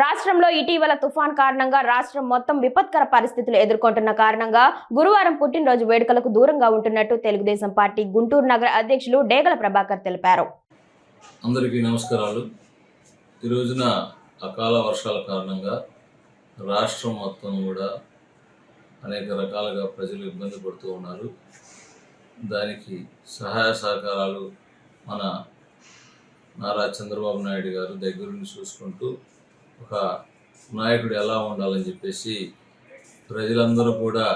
రాష్ట్రంలో ఇటీవల తుఫాన్ కారణంగా రాష్ట్రం మొత్తం విపత్కర పరిస్థితులు ఎదుర్కొంటున్న కారణంగా గురువారం పుట్టినరోజు వేడుకలకు దూరంగా ఉంటున్నట్టు తెలుగుదేశం పార్టీ గుంటూరు నగర అధ్యక్షులు డేగల ప్రభాకర్ తెలిపారు. అందరికీ నమస్కారాలు. ఈ రోజున అకాల వర్షాల కారణంగా రాష్ట్రం మొత్తం కూడా అనేక రకాలుగా ప్రజలు ఇబ్బంది పడుతూ ఉన్నారు. దానికి సహాయ సహకారాలు మన నారా చంద్రబాబు నాయుడు గారు దగ్గరుండి చూసుకుంటూ ఒక నాయకుడు ఎలా ఉండాలని చెప్పేసి ప్రజలందరూ కూడా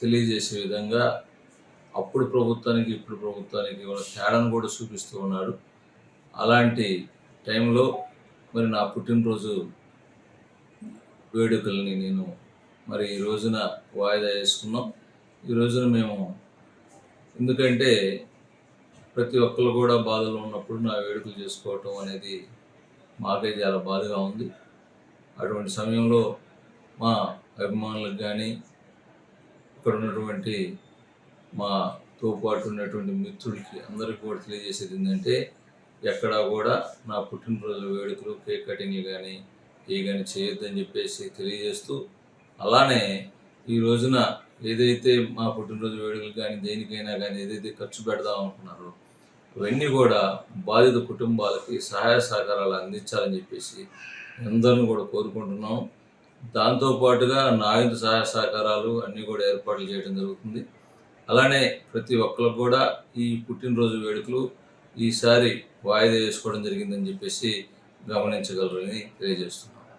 తెలియజేసే విధంగా అప్పుడు ప్రభుత్వానికి ఇప్పుడు ప్రభుత్వానికి వాళ్ళ తేడాను కూడా చూపిస్తూ ఉన్నాడు. అలాంటి టైంలో మరి నా పుట్టినరోజు వేడుకల్ని నేను మరి ఈ రోజున వాయిదా వేసుకున్నాం. ఈ రోజున మేము ఎందుకంటే ప్రతి ఒక్కరు కూడా బాధలో ఉన్నప్పుడు నా వేడుకలు చేసుకోవటం అనేది మాకే చాలా బాధగా ఉంది. అటువంటి సమయంలో మా అభిమానులకు కానీ ఇక్కడ ఉన్నటువంటి మా పాటు ఉన్నటువంటి మిత్రులకి అందరికీ కూడా తెలియజేసేది ఏంటంటే ఎక్కడా కూడా నా పుట్టినరోజు వేడుకలు కేక్ కటింగ్లు కానీ ఏ కానీ చేయొద్దని చెప్పేసి తెలియజేస్తూ అలానే ఈ రోజున ఏదైతే మా పుట్టినరోజు వేడుకలు కానీ దేనికైనా కానీ ఏదైతే ఖర్చు పెడదాం అనుకున్నారో ఇవన్నీ కూడా బాధిత కుటుంబాలకి సహాయ సహకారాలు అందించాలని చెప్పేసి అందరిని కూడా కోరుకుంటున్నాం. దాంతోపాటుగా నా సహాయ సహకారాలు అన్నీ కూడా ఏర్పాట్లు చేయడం జరుగుతుంది. అలానే ప్రతి ఒక్కరు కూడా ఈ పుట్టినరోజు వేడుకలు ఈసారి వాయిదా వేసుకోవడం జరిగిందని చెప్పేసి గమనించగలరని తెలియజేస్తున్నాం.